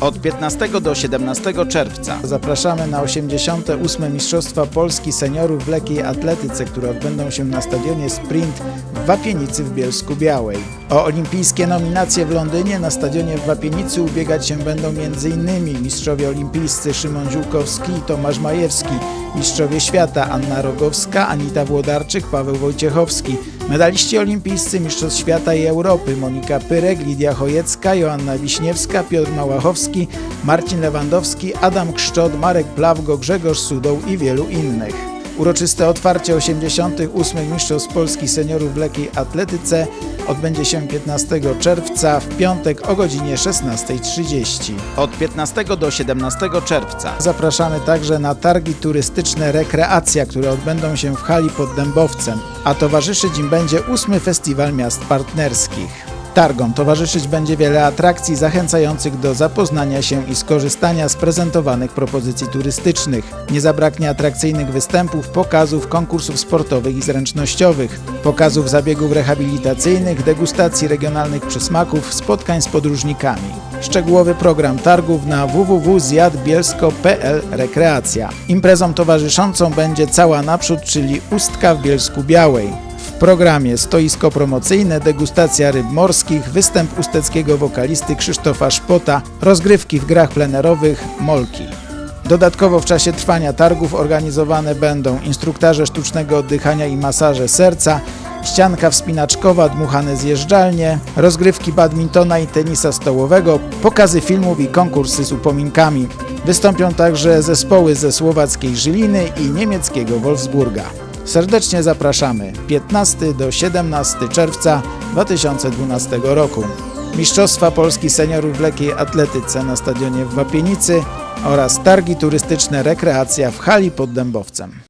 Od 15 do 17 czerwca Zapraszamy na 88. Mistrzostwa Polski Seniorów w lekkiej atletyce, które odbędą się na stadionie Sprint w Wapienicy w Bielsku Białej. O olimpijskie nominacje w Londynie na stadionie w Wapienicy ubiegać się będą m.in. mistrzowie olimpijscy Szymon Ziółkowski i Tomasz Majewski, mistrzowie świata Anna Rogowska, Anita Włodarczyk, Paweł Wojciechowski, medaliści olimpijscy Mistrzostw Świata i Europy Monika Pyrek, Lidia Chojecka, Joanna Wiśniewska, Piotr Małachowski, Marcin Lewandowski, Adam Kszczot, Marek Plawgo, Grzegorz Sudoł i wielu innych. Uroczyste otwarcie 88. Mistrzostw Polski Seniorów w lekkiej atletyce odbędzie się 15 czerwca w piątek o godzinie 16.30. od 15 do 17 czerwca Zapraszamy także na targi turystyczne Rekreacja, które odbędą się w hali pod Dębowcem, a towarzyszyć im będzie ósmy Festiwal Miast Partnerskich. Targom towarzyszyć będzie wiele atrakcji zachęcających do zapoznania się i skorzystania z prezentowanych propozycji turystycznych. Nie zabraknie atrakcyjnych występów, pokazów, konkursów sportowych i zręcznościowych, pokazów zabiegów rehabilitacyjnych, degustacji regionalnych przysmaków, spotkań z podróżnikami. Szczegółowy program targów na www.zjadbielsko.pl Rekreacja. Imprezą towarzyszącą będzie cała naprzód, czyli Ustka w Bielsku Białej. Programie stoisko promocyjne, degustacja ryb morskich, występ usteckiego wokalisty Krzysztofa Szpota, rozgrywki w grach plenerowych, molki. Dodatkowo w czasie trwania targów organizowane będą instruktaże sztucznego oddychania i masaże serca, ścianka wspinaczkowa, dmuchane zjeżdżalnie, rozgrywki badmintona i tenisa stołowego, pokazy filmów i konkursy z upominkami. Wystąpią także zespoły ze słowackiej Żyliny i niemieckiego Wolfsburga. Serdecznie zapraszamy 15 do 17 czerwca 2012 roku. Mistrzostwa Polski Seniorów w lekkiej atletyce na stadionie w Wapienicy oraz targi turystyczne Rekreacja w hali pod Dębowcem.